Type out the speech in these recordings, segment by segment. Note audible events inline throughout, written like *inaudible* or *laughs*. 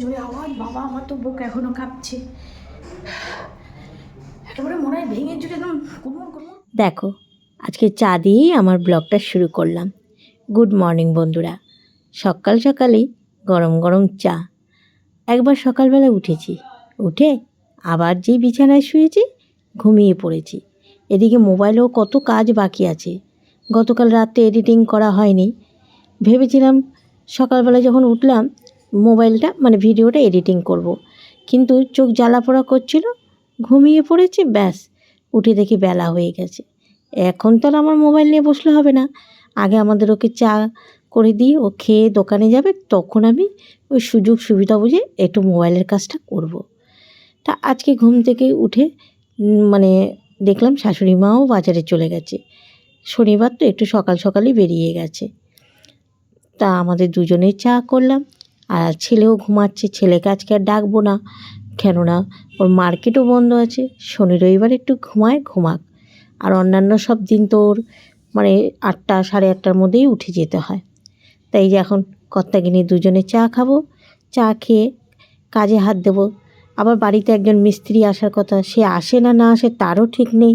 জোরে আওয়াজ, বাবা আমার তো বুক এখনও কাঁপছে। একেবারে মনে হয় ভেঙে চুরে একদম কুমুর কুমুর দেখো, আজকে চা দিয়েই আমার ব্লগটা শুরু করলাম। গুড মর্নিং বন্ধুরা। সকাল সকালেই গরম গরম চা। একবার সকালবেলা উঠেছি। উঠে আবার যেই বিছানায় শুয়েছি, ঘুমিয়ে পড়েছি। এদিকে মোবাইলেও কত কাজ বাকি আছে। গতকাল রাতে এডিটিং করা হয়নি। ভেবেছিলাম সকালবেলা যখন উঠলাম মোবাইলটা মানে ভিডিওটা এডিটিং করব। কিন্তু চোখ জ্বালা পোড়া করছিল, ঘুমিয়ে পড়েছি, ব্যাস, উঠে দেখি বেলা হয়ে গেছে। এখন তো আর আমার মোবাইল নিয়ে বসলে হবে না। আগে আমাদের ওকে চা করে দিই, ও খেয়ে দোকানে যাবে, তখন আমি ওই সুযোগ সুবিধা বুঝে একটু মোবাইলের কাজটা করব। তা আজকে ঘুম থেকে উঠে মানে দেখলাম শাশুড়ি মাও বাজারে চলে গেছে। শনিবার তো একটু সকাল সকালই বেরিয়ে গেছে। তা আমাদের দুজনেই চা করলাম। আর ছেলেও ঘুমাচ্ছে, ছেলেকে আজকে আর ডাকবো না। কেননা ওর মার্কেটও বন্ধ আছে, শনি রবিবার একটু ঘুমায়, ঘুমাক। আর অন্যান্য সব দিন তো ওর মানে আটটা, সাড়ে আটটার মধ্যেই উঠে যেতে হয়। তাই যে এখন কর্তাগিনী দুজনে চা খাব, চা খেয়ে কাজে হাত দেবো। আবার বাড়িতে একজন মিস্ত্রি আসার কথা, সে আসে না না আসে তারও ঠিক নেই।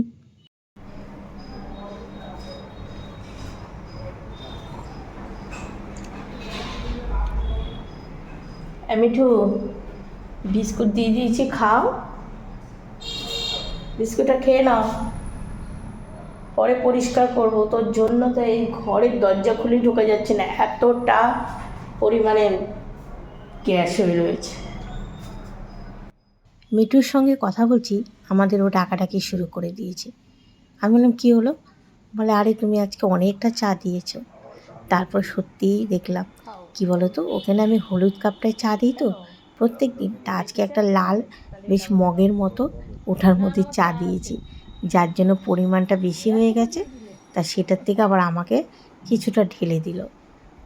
মিঠু বিস্কুট দিয়ে দিয়েছি, খাও। বিস্কুটটা খেয়ে নাও। পরে পরিষ্কার করব। তোর জন্য তো এই ঘরের দরজা খুলে ঢোকা যাচ্ছে না, এতটা পরিমাণে গ্যাস হয়ে রয়েছে। মিঠুর সঙ্গে কথা বলছি, আমাদের ও ডাকাডাকি শুরু করে দিয়েছে। আমি বললাম, কী হলো? বলে, আরে, তুমি আজকে অনেকটা চা দিয়েছ। তারপর সত্যিই দেখলাম কি বলো তো ওখানে আমি হলুদ কাপটায় চা দিই তো। প্রত্যেক দিন তা আজকে একটা লাল, বেশ মগের মতো ওঠার মধ্যে চা দিয়েছি। যার জন্য পরিমাণটা বেশি হয়ে গেছে। তা সেটার থেকে আবার আমাকে কিছুটা ঢেলে দিল।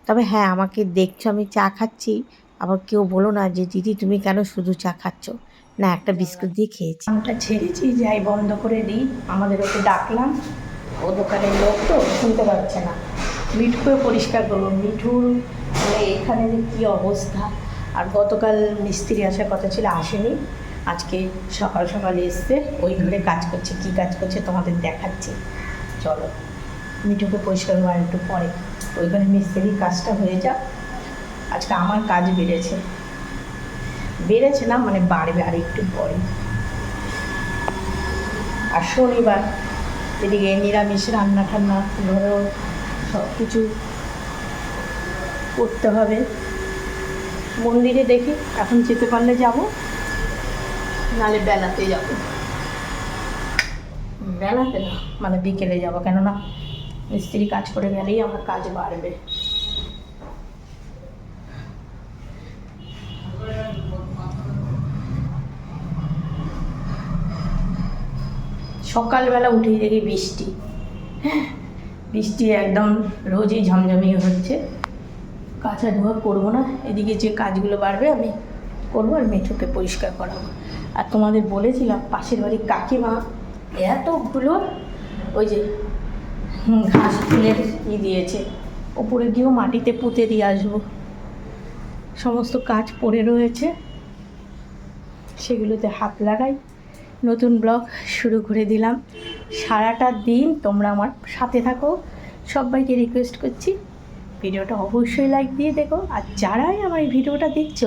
তবে হ্যাঁ আমাকে দেখছ আমি চা খাচ্ছি। আবার কেউ বলো না যে, দিদি, তুমি কেন শুধু চা খাচ্ছ? না, একটা বিস্কুট দিয়ে খেয়েছি। আমটা ছেড়েছি, যাই বন্ধ করে দিই। আমাদের ওকে ডাকলাম। ও দোকানের লোক তো, শুনতে পাচ্ছে না। মিঠুকে পরিষ্কার করব। মিঠুর মানে এখানে যে কী অবস্থা? আর গতকাল মিস্ত্রি আসার কথা ছিল, আসেনি। আজকে সকাল সকাল এসছে, ওই ঘরে কাজ করছে। কী কাজ করছে তোমাদের দেখাচ্ছি। চলো, মিঠুকে পরিষ্কার আর একটু পরে। ওই ঘরে মিস্ত্রির কাজটা হয়ে যাক। আজকে আমার কাজ বেড়েছে। বেড়েছে না মানে বাড়বে আর একটু পরে। আর শনিবার, এদিকে নিরামিষ রান্না টান্না ঘরেও সব কিছু করতে হবে। মন্দিরে দেখি এখন যেতে পারলে যাব নালে বেলাতে যাব। বেলাতে না মানে বিকেলে যাব কেননা মিস্ত্রি কাজ করে গেলেই আমার কাজ বাড়বে। সকালবেলা উঠেই দেখি বৃষ্টি। হ্যাঁ, বৃষ্টি একদম রোজই ঝমঝমিয়ে হচ্ছে। কাঁচা ধোয়া করব না, এদিকে যে কাজগুলো বাড়বে আমি করব আর মেঠোকে পরিষ্কার করাবো। আর তোমাদের বলেছিলাম, পাশের বাড়ির কাকিমা এতগুলো ওই যে ঘাস ফুলের ই দিয়েছে, ওপরে গিয়েও মাটিতে পুঁতে দিয়ে আসব। সমস্ত কাজ পড়ে রয়েছে, সেগুলোতে হাত লাগাই। নতুন ব্লগ শুরু করে দিলাম। সারাটা দিন তোমরা আমার সাথে থাকো। সবাইকে রিকোয়েস্ট করছি ভিডিওটা অবশ্যই লাইক দিয়ে দেখো। আর যারাই আমার এই ভিডিওটা দেখছ,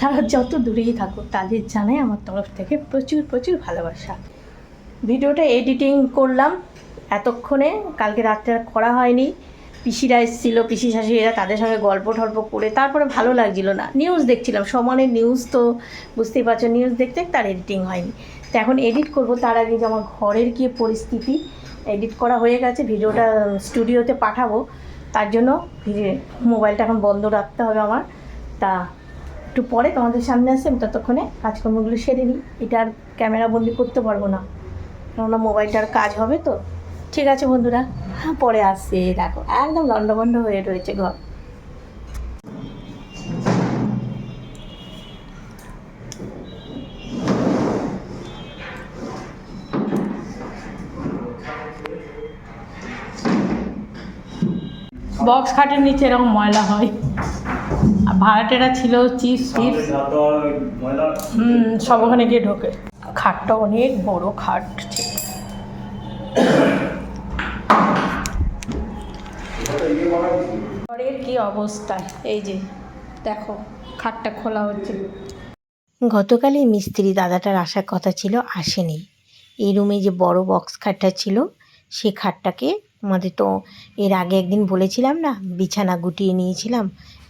তারা যত দূরেই থাকো, তাদের জানাই আমার তরফ থেকে প্রচুর প্রচুর ভালোবাসা। ভিডিওটা এডিটিং করলাম এতক্ষণে, কালকে রাত্রে করা হয়নি। পিসিরা এসেছিল, পিসি শাশুড়িরা তাদের সঙ্গে গল্প টল্প করে, তারপরে ভালো লাগছিল না। নিউজ দেখছিলাম, সমানের নিউজ তো বুঝতেই পারছ নিউজ দেখতে তার এডিটিং হয়নি। তো এখন এডিট করব, তার আগে যে আমার ঘরের কি পরিস্থিতি এডিট করা হয়ে গেছে, ভিডিওটা স্টুডিওতে পাঠাবো। তার জন্য মোবাইলটা এখন বন্ধ রাখতে হবে আমার। তা একটু পরে তোমাদের সামনে আসে, আমি ততক্ষণে কাজকর্মগুলো সেরে নিই। এটা আর ক্যামেরা বন্দি করতে পারব না, কেননা মোবাইলটার কাজ হবে তো। ঠিক আছে বন্ধুরা হ্যাঁ পরে আসছে দেখো, একদম লন্ডভন্ড হয়ে রয়েছে ঘর। বক্স খাটের নিচে এরকম ময়লা হয়। আর ভাড়াটেরা ছিল চিপস টিপস হুম সব ওখানে গিয়ে ঢোকে। খাটটা অনেক বড় খাট ছিল ঘরের কি অবস্থা? এই যে দেখো খাটটা খোলা হচ্ছে। গতকালই মিস্ত্রি দাদাটার আসার কথা ছিল আসেনি। এই রুমে যে বড় বক্স খাটটা ছিল সে খাটটাকে আমাদের তো এর আগে একদিন বলেছিলাম না, বিছানা গুটিয়ে নিয়েছিলাম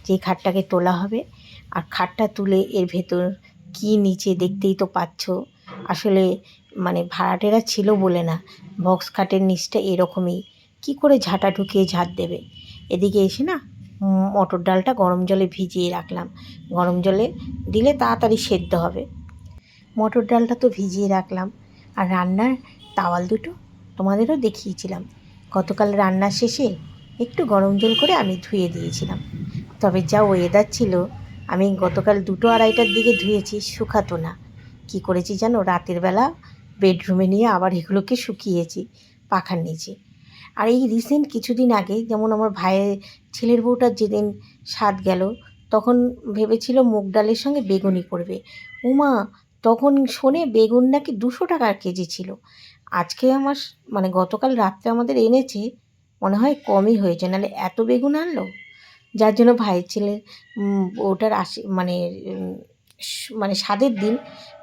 যে খাটটাকে তোলা হবে। আর খাটটা তুলে এর ভেতর কি নিচে দেখতেই তো পাচ্ছ। আসলে মানে ভাড়াটেরা ছিল বলে না, বক্স খাটের নিচটা এরকমই। কি করে ঝাঁটা ঢুকিয়ে ঝাঁট দেবে? এদিকে এসে না মটর ডালটা গরম জলে ভিজিয়ে রাখলাম। গরম জলে দিলে তাড়াতাড়ি সেদ্ধ হবে। মটর ডালটা তো ভিজিয়ে রাখলাম। আর রান্নার তাওয়াল দুটো তোমাদেরও দেখিয়েছিলাম। গতকাল রান্না শেষে একটু গরম জল করে আমি ধুয়ে দিয়েছিলাম। তবে যা ওয়েদার ছিল, আমি গতকাল দুটো আড়াইটার দিকে ধুয়েছি, শুকাতো না। কি করেছি জানো? রাতের বেলা বেডরুমে নিয়ে আবার এগুলোকে শুকিয়েছি, পাখার নিচে। আর এই রিসেন্ট কিছুদিন আগে যেমন আমার ভাইয়ের ছেলের বউটার যেদিন স্বাদ গেল, তখন ভেবেছিল মুগ ডালের সঙ্গে বেগুনি করবে। উমা, তখন শোনে বেগুন নাকি দুশো টাকার কেজি ছিল। আজকে আমার মানে গতকাল রাত্রে আমাদের এনেছে, মনে হয় কমই হয়েছে, নাহলে এত বেগুন আনলো? যার জন্য ভাইয়ের ছেলে ওটার আসে মানে মানে স্বাদের দিন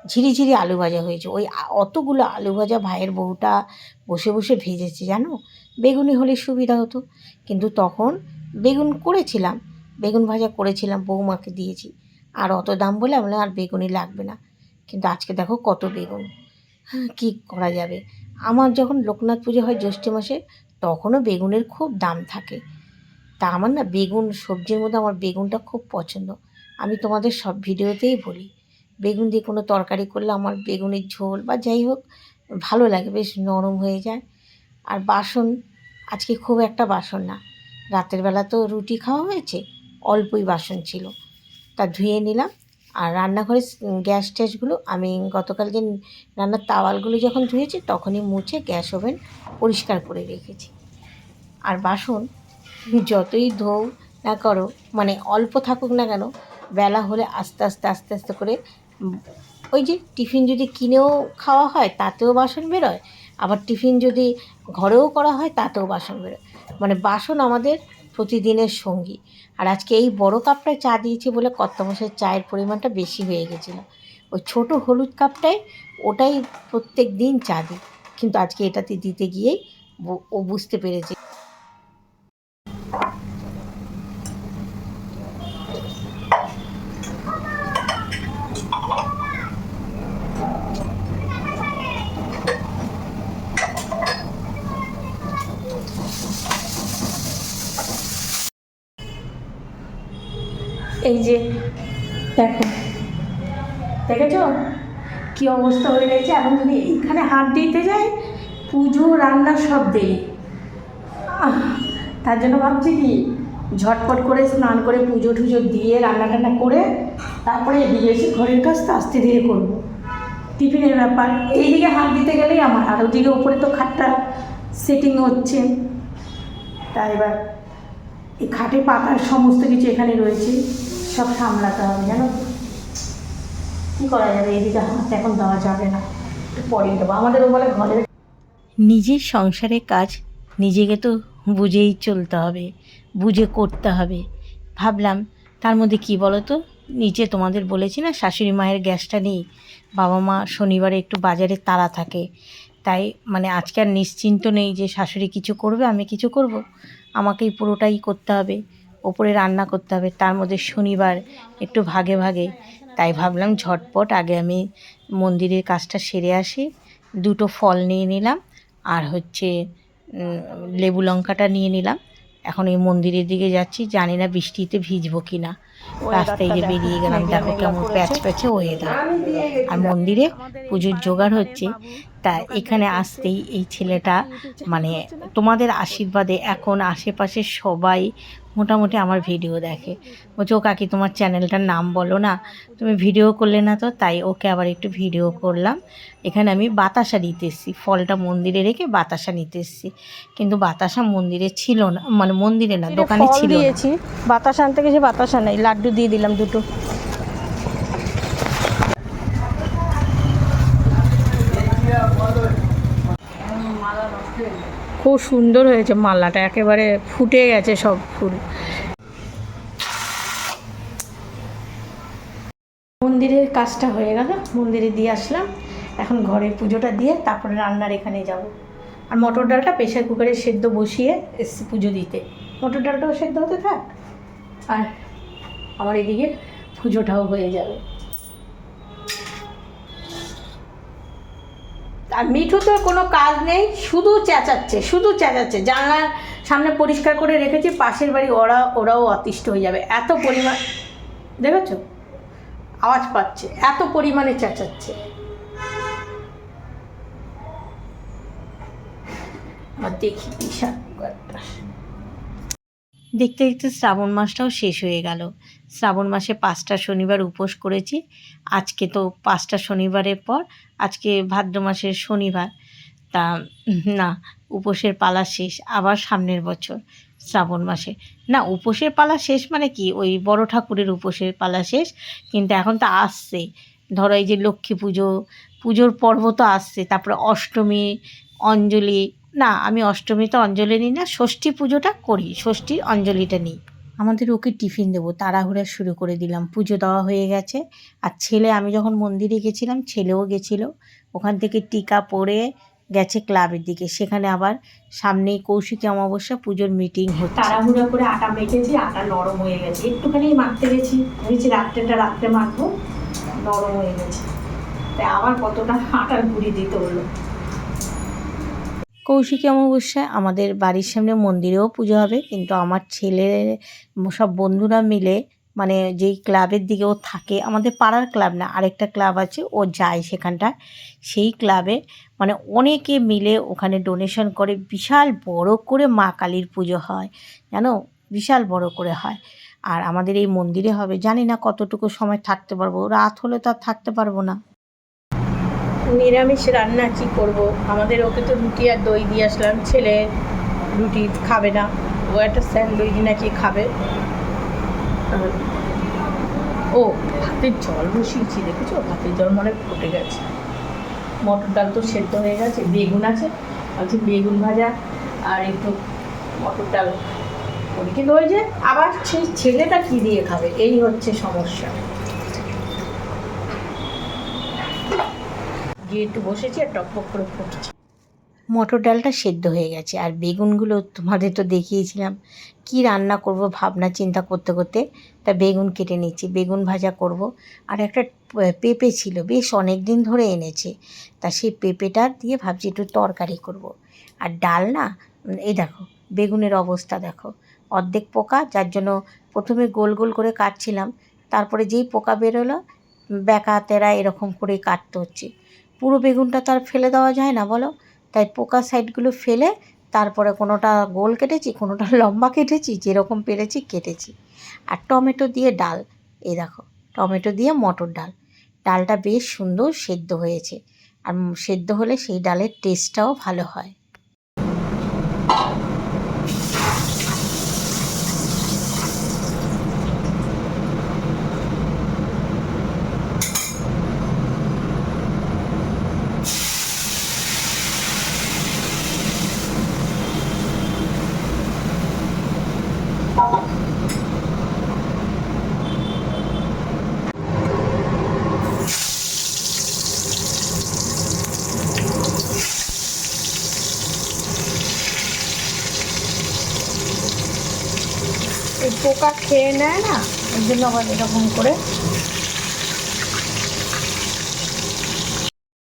ঝিরিঝিরি আলু ভাজা হয়েছে। ওই অতগুলো আলু ভাজা ভাইয়ের বউটা বসে বসে ভেজেছে, জানো? বেগুনি হলে সুবিধা হতো। কিন্তু তখন বেগুন করেছিলাম, বেগুন ভাজা করেছিলাম বৌমাকে দিয়েছি। আর অত দাম বলে আমরা আর বেগুনি লাগবে না। কিন্তু আজকে দেখো কত বেগুন। হ্যাঁ কী করা যাবে? আমার যখন লোকনাথ পুজো হয় জ্যৈষ্ঠ মাসে, তখনও বেগুনের খুব দাম থাকে। তা আমার না বেগুন, সবজির মধ্যে আমার বেগুনটা খুব পছন্দ। আমি তোমাদের সব ভিডিওতেই বলি, বেগুন দিয়ে কোনো তরকারি করলে আমার বেগুনের ঝোল বা যাই হোক, ভালো লাগে, বেশ নরম হয়ে যায়। আর বাসন, আজকে খুব একটা বাসন না। রাতের বেলা তো রুটি খাওয়া হয়েছে, অল্পই বাসন ছিল। তা ধুয়ে নিলাম আর রান্নাঘরের গ্যাস ট্যাসগুলো আমি গতকাল যে রান্নার তাওয়ালগুলো যখন ধুয়েছি তখনই মুছে গ্যাস ওভেন পরিষ্কার করে রেখেছি। আর বাসন, যতই ধোও না করো মানে অল্প থাকুক না কেন, বেলা হলে আস্তে আস্তে আস্তে আস্তে করে ওই যে টিফিন যদি কিনেও খাওয়া হয় তাতেও বাসন বেরোয়, আবার টিফিন যদি ঘরেও করা হয়, তাতেও বাসন বেরোয় মানে বাসন আমাদের প্রতিদিনের সঙ্গী। আর আজকে এই বড় কাপটায় চা দিয়েছি বলে কর্তমশের চায়ের পরিমাণটা বেশি হয়ে গেছিল। ওই ছোট হলুদ কাপটায় ওটাই প্রত্যেক দিন চা দিই। কিন্তু আজকে এটাতে দিতে গিয়েই ও বুঝতে পেরেছে এই যে দেখো। দেখেছ? কি অবস্থা হয়ে গেছে? এখন যদি এখানে হাত দিতে যাই পুজো রান্না সব আহ, তার জন্য ভাবছি কি ঝটপট করে স্নান করে পুজো টুজো দিয়ে রান্না টান্না করে তারপরে এদিকে এসে ঘরের কাজটা আস্তে ধীরে করব। টিফিনের ব্যাপার। এইদিকে হাত দিতে গেলেই আমার আর ওদিকে ওপরে তো খাটটা সেটিং হচ্ছে। তাই এবার এই খাটে পাতার সমস্ত কিছু এখানে রয়েছে। সব সামলাতে হবে জানো? করা যাবে? এদিকে এখন দেওয়া যাবে না। পরে দেবো। আমাদেরও বলে ঘরের নিজের সংসারের কাজ নিজেকে তো বুঝেই চলতে হবে, বুঝে করতে হবে। ভাবলাম, তার মধ্যে কি বলো তো নিচে তোমাদের বলেছি না, শাশুড়ি মায়ের গ্যাসটা নেই। বাবা মা শনিবারে একটু বাজারে তাড়া থাকে। তাই মানে আজকে আর নিশ্চিন্ত নেই যে শাশুড়ি কিছু করবে, আমি কিছু করব। আমাকেই পুরোটাই করতে হবে। ওপরে রান্না করতে হবে তার মধ্যে শনিবার একটু ভাগে ভাগে। তাই ভাবলাম ঝটপট আগে আমি মন্দিরের কাজটা সেরে আসি দুটো ফল নিয়ে নিলাম আর হচ্ছে লেবু লঙ্কাটা নিয়ে নিলাম। এখন এই মন্দিরের দিকে যাচ্ছি জানি না বৃষ্টিতে ভিজবো কি না রাস্তায় যে বেরিয়ে গেলাম দেখো কেমন প্যাচ প্যাচে ওয়েদার আর মন্দিরে পুজোর জোগাড় হচ্ছে তা এখানে আসতেই এই ছেলেটা মানে তোমাদের আশীর্বাদে এখন আশেপাশে সবাই মোটামুটি আমার ভিডিও দেখে। বলছে ও কাকি তোমার চ্যানেলটার নাম বলো না। তুমি ভিডিও করলে না তো তাই ওকে আবার একটু ভিডিও করলাম। এখানে আমি বাতাসা নিতে এসেছি। ফলটা মন্দিরে রেখে বাতাসা নিতে এসেছি। কিন্তু বাতাসা মন্দিরে ছিল না মানে মন্দিরে না দোকানে ছিল দিয়েছি বাতাসা আনতে গেছি বাতাসা নেই। লাড্ডু দিয়ে দিলাম দুটো। খুব সুন্দর হয়েছে মালাটা, একেবারে ফুটে গেছে সব ফুল। মন্দিরের কাজটা হয়ে গেল, মন্দিরে দিয়ে আসলাম। এখন ঘরের পুজোটা দিয়ে তারপরে রান্নার এখানে যাব। আর মটর ডালটা প্রেশার কুকারে সেদ্ধ বসিয়ে এসছি পুজো দিতে। মটর ডালটাও সেদ্ধ হতে থাক, আর আমার এদিকে পুজোটাও হয়ে যাবে। আর মিঠু তো কোনো কাজ নেই, শুধু চেঁচাচ্ছে শুধু চেঁচাচ্ছে। জানলার সামনে পরিষ্কার করে রেখেছি, পাশের বাড়ি ওরা, ওরাও অতিষ্ঠ হয়ে যাবে। এত পরিমাণ দেখেছ? আওয়াজ পাচ্ছে, এত পরিমাণে চেঁচাচ্ছে। দেখি বিশাল কুকারটা দেখতে দেখতে শ্রাবণ মাসটাও শেষ হয়ে গেল। শ্রাবণ মাসে পাঁচটা শনিবার উপোস করেছি। আজকে তো পাঁচটা শনিবারের পর, আজকে ভাদ্র মাসের শনিবার। তা না, উপোসের পালা শেষ, আবার সামনের বছর শ্রাবণ মাসে। না, উপোসের পালা শেষ মানে কি? ওই বড় ঠাকুরের উপোসের পালা শেষ, কিন্তু এখন তো আসছে। ধরো এই যে লক্ষ্মী পুজো, পুজোর পর্ব তো আসছে। তারপরে অষ্টমী, অঞ্জলি না আমি অষ্টমীতে অঞ্জলি নিই না ষষ্ঠী পুজোটা করি ষষ্ঠীর অঞ্জলিটা নিই। আমাদের ওকে টিফিন দেবো তাড়াহুড়া শুরু করে দিলাম পুজো দেওয়া হয়ে গেছে। আর ছেলে আমি যখন মন্দিরে গেছিলাম ছেলেও গেছিল ওখান থেকে টিকা পরে গেছে ক্লাবের দিকে সেখানে আবার সামনেই কৌশিকী অমাবস্যা পুজোর মিটিং হচ্ছে। তাড়াহুড়া করে আটা মেখেছি আটা নরম হয়ে গেছে একটুখানি মাখতে গেছি ভেবেছি রাত্রেটা রাত্রে মাখবো নরম হয়ে গেছে। তাই আবার কতটা আটার গুঁড়ি দিতে হলো। কৌশিকী অমাবস্যায় আমাদের বাড়ির সামনে মন্দিরেও পুজো হবে। কিন্তু আমার ছেলে, সব বন্ধুরা মিলে মানে যেই ক্লাবের দিকে ও থাকে, আমাদের পাড়ার ক্লাব না, আরেকটা ক্লাব আছে, ও যায় সেখানটায়। সেই ক্লাবে মানে অনেকে মিলে ওখানে ডোনেশন করে, বিশাল বড় করে মা কালীর পুজো হয়, জানো? বিশাল বড় করে হয়। আর আমাদের এই মন্দিরে হবে, জানি না কতটুকু সময় থাকতে পারব, রাত হলে তো আর থাকতে পারব না। নিরামিষ রান্না কি করব? আমাদের ওকে তো রুটি আর দই দিয়ে আসলাম। ছেলে রুটি খাবে না। ও একটা স্যান্ডউইচ নাকি খাবে। ও, ভাতের জল বসিয়েছি, দেখেছ? ভাতের জল মনে ফুটে গেছে। মটর ডাল তো সেদ্ধ হয়ে গেছে, বেগুন আছে। বলছি বেগুন ভাজা আর একটু মটর ডাল ওই যে আবার সেই ছেলেটা কী দিয়ে খাবে? এই হচ্ছে সমস্যা। গিয়ে একটু বসেছি আর টকবক করে ফুটছে। মটর ডালটা সেদ্ধ হয়ে গেছে আর বেগুনগুলো তোমাদের তো দেখিয়েছিলাম। কি রান্না করব ভাবনা চিন্তা করতে করতে তা বেগুন কেটে নিচ্ছি, বেগুন ভাজা করব। আর একটা পেঁপে ছিল, বেশ অনেক দিন ধরে এনেছে। তা সেই পেঁপেটা দিয়ে ভাবছি একটু তরকারি করব। আর ডাল না, এই দেখো, বেগুনের অবস্থা দেখো। অর্ধেক পোকা, যার জন্য প্রথমে গোল গোল করে কাটছিলাম। তারপরে যেই পোকা বেরোলো, বেকা তেরা এরকম করেই কাটতে হচ্ছে। পুরো বেগুনটা তার ফেলে দেওয়া যায় না, বলো? তাই পোকা সাইডগুলো ফেলে তারপরে কোনোটা গোল কেটেছি, কোনোটা *laughs* লম্বা কেটেছি, যেরকম পেরেছি কেটেছি। আর টমেটো দিয়ে ডাল, এই দেখো, টমেটো দিয়ে মটর ডাল। ডালটা বেশ সুন্দর সেদ্ধ হয়েছে। আর সেদ্ধ হলে সেই ডালের টেস্টটাও ভালো হয় এই পোকা খেয়ে নেয় না? ওই জন্য আবার এরকম করে।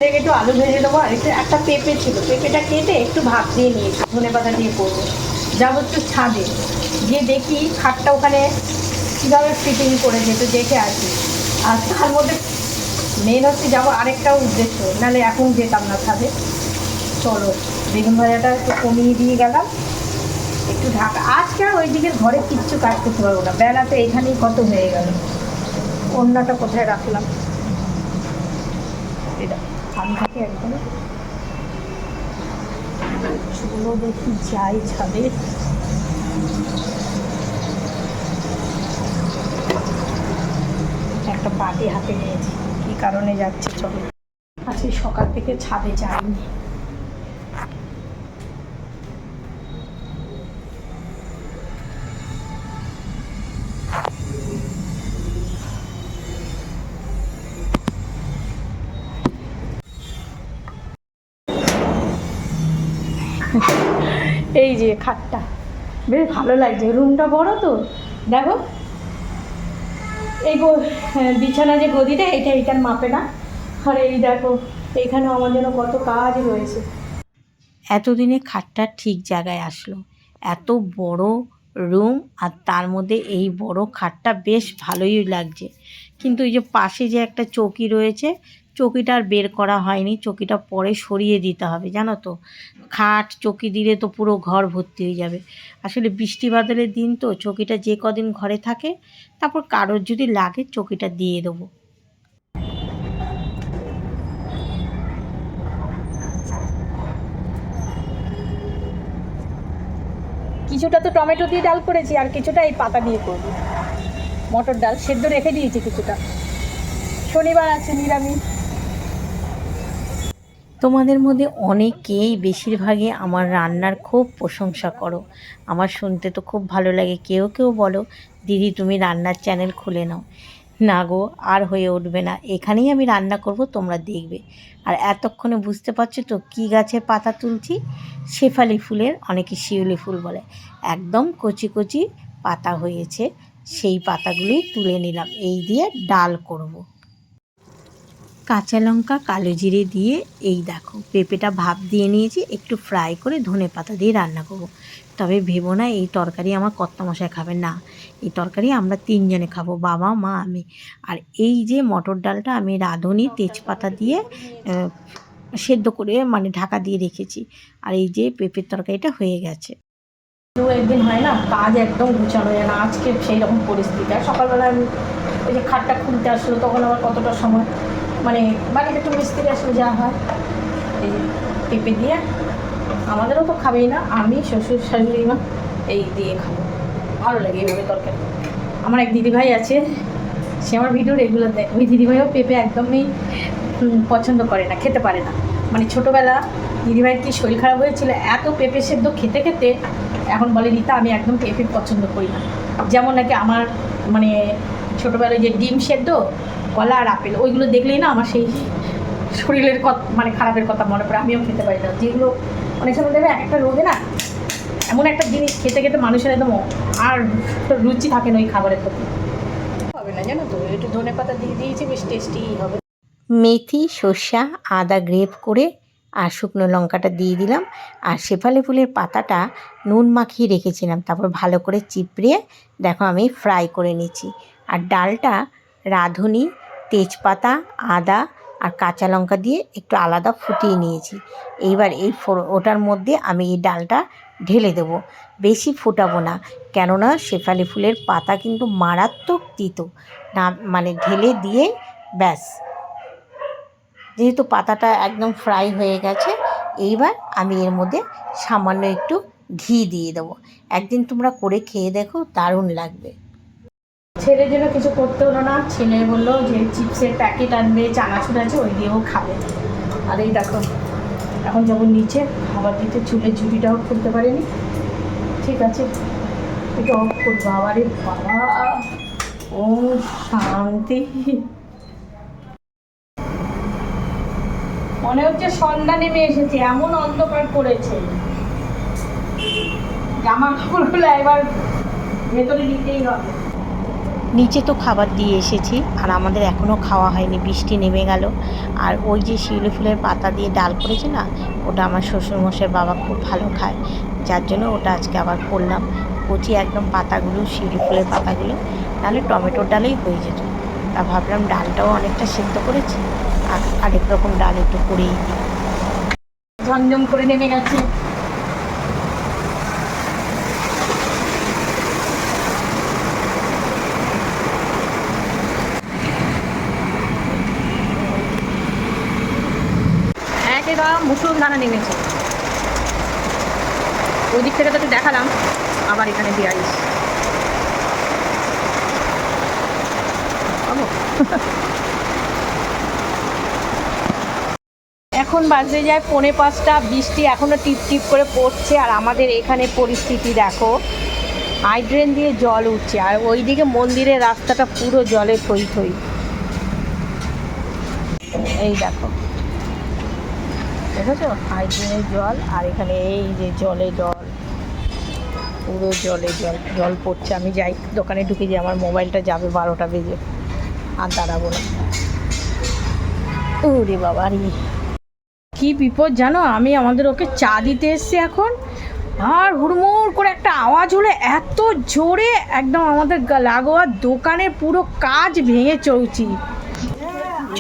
একটু আলু ভেজে দেবো। আর একটু একটা পেঁপে ছিল। পেঁপেটা কেটে একটু ভাত দিয়ে নিয়েছি, ধনে পাতা দিয়ে করব। যাব একটু ছাদে। গিয়ে দেখি খাটটা ওখানে কীভাবে ফিটিং করেছে একটু দেখে আসি। আর তার মধ্যে মেন হচ্ছে যাব আরেকটাও উদ্দেশ্য। নাহলে এখন যেতাম না ছাদে। চলো, বেগুন ভাজাটা একটু কমিয়ে দিয়ে গেলাম। একটু ঢাকা আজকে আর ওই দিকের ঘরে কিচ্ছু কাজ করতে পারব না। বেলা তো এখানেই কত হয়ে গেল। অন্যটা কোথায় রাখলাম? এটা আমি থাকি একদম চলো দেখি, যাই ছাদে। একটা বাটি হাতে নিয়েছি। কি কারণে যাচ্ছে চলো। আজকে সকাল থেকে ছাদে যাইনি। *laughs* এই যে খাটটা। বেশ ভালো লাগছে, রুমটা বড় তো। দেখো, এই বিছানা যে গদিটা, এটা এইটার মাপে না। আর এই দেখো এইখানেও আমার জন্য কত কাজ রয়েছে। এতদিনে খাটটা ঠিক জায়গায় আসলো। এত বড় রুম, আর তার মধ্যে এই বড় খাটটা বেশ ভালোই লাগছে। কিন্তু এই যে পাশে যে একটা চৌকি রয়েছে চৌকিটা আর বের করা হয়নি, চকিটা পরে সরিয়ে দিতে হবে, জানো তো? খাট, চকি দিলে তো পুরো ঘর ভর্তি হয়ে যাবে। আসলে বৃষ্টি বাদলের দিন তো, চকিটা যে কদিন ঘরে থাকে, তারপর কারোর যদি লাগে চকিটা দিয়ে দেবো। কিছুটা তো টমেটো দিয়ে ডাল করেছি, আর কিছুটা এই পাতা দিয়ে করব। মটর ডাল সেদ্ধ রেখে দিয়েছি কিছুটা। শনিবার আছে নিরামিষ। তোমাদের মধ্যে অনেকেই বেশিরভাগই আমার রান্নার খুব প্রশংসা করো। আমার শুনতে তো খুব ভালো লাগে। কেউ কেউ বলো, দিদি, তুমি রান্নার চ্যানেল খুলে নাও। না গো, আর হয়ে উঠবে না। এখানেই আমি রান্না করব, তোমরা দেখবে। আর এতক্ষণে বুঝতে পারছ তো কী গাছের পাতা তুলছি? শেফালি ফুলের, অনেকে শিউলি ফুল বলে। একদম কচি কচি পাতা হয়েছে। সেই পাতাগুলোই তুলে নিলাম। এই দিয়ে ডাল করব। কাঁচা লঙ্কা, কালো জিরে দিয়ে এই দেখো, পেঁপেটা ভাপ দিয়ে নিয়েছি, একটু ফ্রাই করে ধনে পাতা দিয়ে রান্না করব। তবে ভেবো না, এই তরকারি আমার কর্তা মশাই খাবে না। এই তরকারি আমরা তিনজনে খাব, বাবা, মা, আমি। আর এই যে মটর ডালটা আমি রাঁধুনি, তেজপাতা দিয়ে সেদ্ধ করে মানে ঢাকা দিয়ে রেখেছি। আর এই যে পেঁপের তরকারিটা হয়ে গেছে। একদিন হয় না, কাজ একদম গুছানো যায় না, আজকে সেই রকম পরিস্থিতি। আর সকালবেলা আমি ওই যে খাটটা খুলতে আসলো, তখন আবার কতটা সময়? মানে বাড়িতে একটু মিস্ত্রি আসলে যা হয়, এই পেঁপে দিয়ে আমাদেরও তো খাবেই না, আমি, শ্বশুর, শাশুড়ি মা, এই দিয়ে খাব। ভালো লাগে এইভাবে তরকারি। আমার এক দিদিভাই আছে, সে আমার ভিডিও রেগুলার দেয়। ওই দিদিভাইও পেঁপে একদমই পছন্দ করে না, খেতে পারে না। মানে ছোটোবেলা দিদিভাইয়ের কি শরীর খারাপ হয়েছিল, এত পেঁপে সেদ্ধ খেতে খেতে এখন বলে, রীতা, আমি একদম পেঁপে পছন্দ করি না। যেমন নাকি আমার মানে ছোটোবেলায় যে ডিম সেদ্ধ কলা আর আপেল, ওইগুলো দেখলেই না আমার সেই শরীরের কথা মানে খারাপের কথা মনে পড়ে, আমিও খেতে পারি না। যেগুলো অনেক সময় দেখবে এক একটা রোগে না এমন একটা জিনিস খেতে খেতে মানুষের একদম আর রুচি থাকে না ওই খাবারের প্রতি। হবে না জানো তো? একটু ধনে পাতা দিয়ে দিয়েছি, বেশ টেস্টি হবে। মেথি, সর্ষা, আদা গ্রেপ করে আর শুকনো লঙ্কাটা দিয়ে দিলাম। আর শেফালি ফুলের পাতাটা নুন মাখিয়ে রেখেছিলাম, তারপর ভালো করে চিপড়িয়ে দেখো আমি ফ্রাই করে নিচ্ছি। আর ডালটা রাঁধুনি তেজপাতা, আদা আর কাঁচা লঙ্কা দিয়ে একটু আলাদা ফুটিয়ে নিয়েছি। এইবার এই ওটার মধ্যে আমি এই ডালটা ঢেলে দেবো। বেশি ফোটাবো না, কেননা শেফালি ফুলের পাতা কিন্তু মারাত্মক তিত। না মানে ঢেলে দিয়ে ব্যাস। যেহেতু পাতাটা একদম ফ্রাই হয়ে গেছে, এইবার আমি এর মধ্যে সামান্য একটু ঘি দিয়ে দেবো। একদিন তোমরা করে খেয়ে দেখো, দারুণ লাগবে। ছেলের জন্য কিছু করতে হলো না। ছেলে বলল যে চিপসের প্যাকেট আনবে, চানাচুর আছে, ওই দিয়েও খাবে। আর এই দেখো, এখন যখন নিচে, খাবার দিতে চুলের ঝুড়িটাও খুলতে পারিনি। ঠিক আছে একটু অফ করব। আবারে বাবা ও শান্তি। মনে হচ্ছে সন্ধ্যা নেমে এসেছে, এমন অন্ধকার করেছে জামা কাপড় কাপড়গুলো এবার ভেতরে নিতেই হবে। নিচে তো খাবার দিয়ে এসেছি, আর আমাদের এখনও খাওয়া হয়নি, বৃষ্টি নেমে গেল। আর ওই যে শিউলি ফুলের পাতা দিয়ে ডাল করেছে না, ওটা আমার শ্বশুরমশাই বাবা খুব ভালো খায়। যার জন্য ওটা আজকে আবার করলাম। কচি একদম পাতাগুলো, শিউলি ফুলের পাতাগুলো, নাহলে টমেটোর ডালেই হয়ে যেত। তা ভাবলাম ডালটাও অনেকটা সেদ্ধ করেছি, আর আরেক রকম ডাল একটু করেই দিই। ঝমঝম করে নেমে গেছে। মুসুর দানা নেমেছে। ওই দিক থেকে তো দেখালাম, আবার এখানে বিয়ারিশ এখন বাজে যায় পৌনে পাঁচটা, বৃষ্টি এখনও টিপ টিপ করে পড়ছে, আর আমাদের এখানে পরিস্থিতি দেখো। হাইড্রেন দিয়ে জল উঠছে, আর ওইদিকে মন্দিরের রাস্তাটা পুরো জলে থই থই। এই দেখো। দেখেছ? হাইড্রেনের জল আর এখানে এই যে জলে জল, পুরো জলে জল জল পড়ছে। আমি যাই, দোকানে ঢুকে যাই আমার মোবাইলটা যাবে বারোটা বেজে। আর দাঁড়াবো না। ওরে বাবা রে। কি বিপদ জানো? আমি আমাদের ওকে চা দিতে এসছি এখন। আর হুড়মুড় করে একটা আওয়াজ হলে, এত জোরে একদম আমাদের লাগোয়া দোকানের পুরো কাজ ভেঙে চৌচি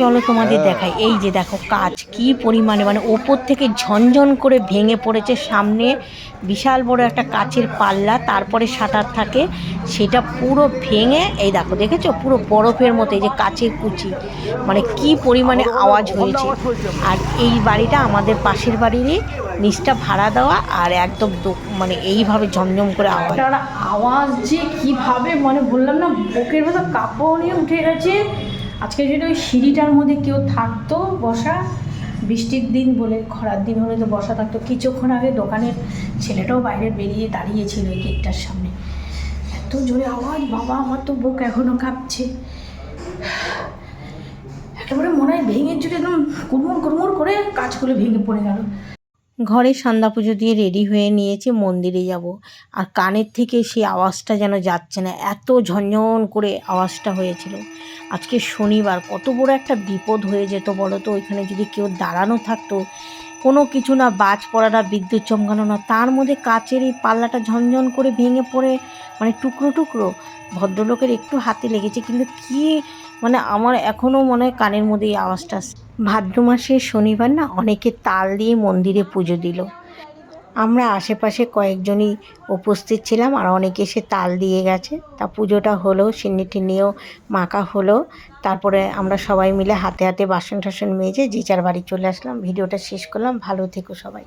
চলো তোমাদের দেখাই। এই যে দেখো কাজ কি পরিমাণে মানে ওপর থেকে ঝনঝন করে ভেঙে পড়েছে। সামনে বিশাল বড় একটা কাচের পাল্লা তারপরে শাটার থাকে সেটা পুরো ভেঙে এই দেখো দেখেছ? পুরো বরফের মতো এই যে কাচের কুচি। মানে কি পরিমাণে আওয়াজ হয়েছে। আর এই বাড়িটা আমাদের পাশের বাড়িরই নিচটা ভাড়া দেওয়া আর একদম মানে এইভাবে ঝমঝম করে আওয়াজ। আওয়াজ যে কীভাবে মানে বললাম না বুকের ভেতর কাপড় নিয়ে উঠে গেছে। আজকে যদি ওই সিঁড়িটার মধ্যে কেউ থাকতো বসা, বৃষ্টির দিন বলে, খরার দিন হলে তো বসা থাকতো। কিছুক্ষণ আগে দোকানের ছেলেটাও বাইরে বেরিয়ে দাঁড়িয়েছিল এই গেটটার সামনে। এত জোরে আওয়াজ, বাবা, আমার তো বুক এখনও কাঁপছে। একেবারে মনে হয় ভেঙে চুটে একদম কুড়মুড় কুড়মুড় করে কাজগুলো ভেঙে পড়ে গেল। ঘরে সন্ধ্যা পুজো দিয়ে রেডি হয়ে নিয়েছি, মন্দিরে যাব। আর কানের থেকে সেই আওয়াজটা যেন যাচ্ছে না, এত ঝনঝন করে আওয়াজটা হয়েছিল। আজকে শনিবার, কত বড় একটা বিপদ হয়ে যেত বলো তো ওইখানে যদি কেউ দাঁড়ানো থাকতো, কোনো কিছু না বাজ পড়া না, বিদ্যুৎ চমকানো না, তার মধ্যে কাচের এই পাল্লাটা ঝনঝন করে ভেঙে পড়ে মানে টুকরো টুকরো। ভদ্রলোকের একটু হাতে লেগেছে, কিন্তু কি মানে আমার এখনও মনে হয় কানের মধ্যে এই আওয়াজটা। ভাদ্র মাসের শনিবার না অনেকে তাল দিয়ে মন্দিরে পুজো দিল। আমরা আশেপাশে কয়েকজনই উপস্থিত ছিলাম আর অনেকে এসে তাল দিয়ে গেছে। তা পুজোটা হলো, সিন্নি টিন্নিও মাখা হলো। তারপরে আমরা সবাই মিলে হাতে হাতে বাসন টাসন মেজে যে যার বাড়ি চলে আসলাম। ভিডিওটা শেষ করলাম। ভালো থেকো সবাই।